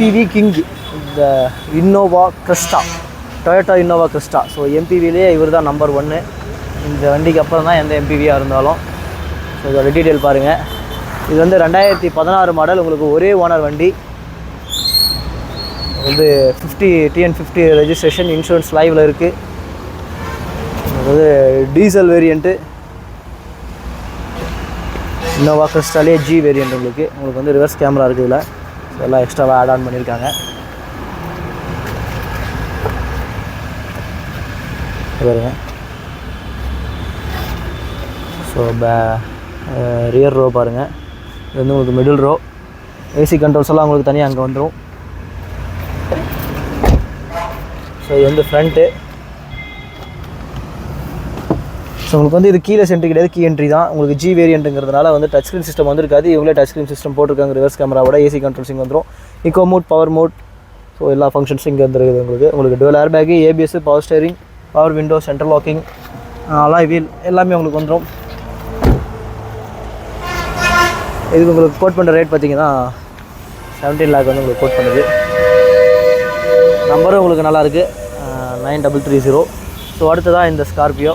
MPV king இந்த Innova Crysta Toyota Innova Crysta so எம்பிவிலே இவர் தான் நம்பர் ஒன்று இந்த வண்டிக்கு அப்புறம் தான் எந்த எம்பிவியாக இருந்தாலும். ஸோ இதோட டீட்டெயில் பாருங்கள் இது வந்து ரெண்டாயிரத்தி பதினாறு மாடல் உங்களுக்கு ஒரே ஓனர் வண்டி. வந்து fifty TN fifty registration insurance லைவில் இருக்குது அதாவது டீசல் வேரியண்ட்டு இன்னோவா கிறிஸ்டாலே ஜி வேரியண்ட் உங்களுக்கு. உங்களுக்கு வந்து ரிவர்ஸ் கேமரா இருக்குது இதில். இதெல்லாம் எல்லாம் எக்ஸ்ட்ராவாக ஆட் ஆன் பண்ணியிருக்காங்க. பாருங்க. ஸோ பே ரியர் ரோ பாருங்கள் இது வந்து உங்களுக்கு மிடில் ரோ ஏசி கண்ட்ரோல்ஸ் எல்லாம் உங்களுக்கு தனியாக அங்கே வந்துடும் ஸோ இது வந்து ஃப்ரண்ட்டு ஸோ உங்களுக்கு வந்து இது கீழே சென்ட்ரி கிடையாது கீ என்ட்ரி தான். உங்களுக்கு ஜி வேரியண்ட்டுங்கிறதுனால வந்து டச் ஸ்க்ரீன் சிஸ்டம் வந்திருக்காது இவங்களே டச் ஸ்க்ரீன் சிஸ்டம் போட்டிருக்காங்க ரிவர்ஸ் கேமராவோட ஏசி கண்ட்ரோல்ஸிங் வந்துடும் eco mode power mode so எல்லா ஃபங்க்ஷன்ஸும் இங்கே வந்துருக்குது உங்களுக்கு. உங்களுக்கு dual air bag ABS power steering power window central locking alloy wheel எல்லாமே உங்களுக்கு வந்துடும் இது உங்களுக்கு கோட் பண்ணுற ரேட் பார்த்தீங்கன்னா செவன்டீன் லேக் வந்து உங்களுக்கு கோட் பண்ணுது. நம்பரும் உங்களுக்கு நல்லாயிருக்கு nine double three zero so அடுத்ததாக இந்த ஸ்கார்பியோ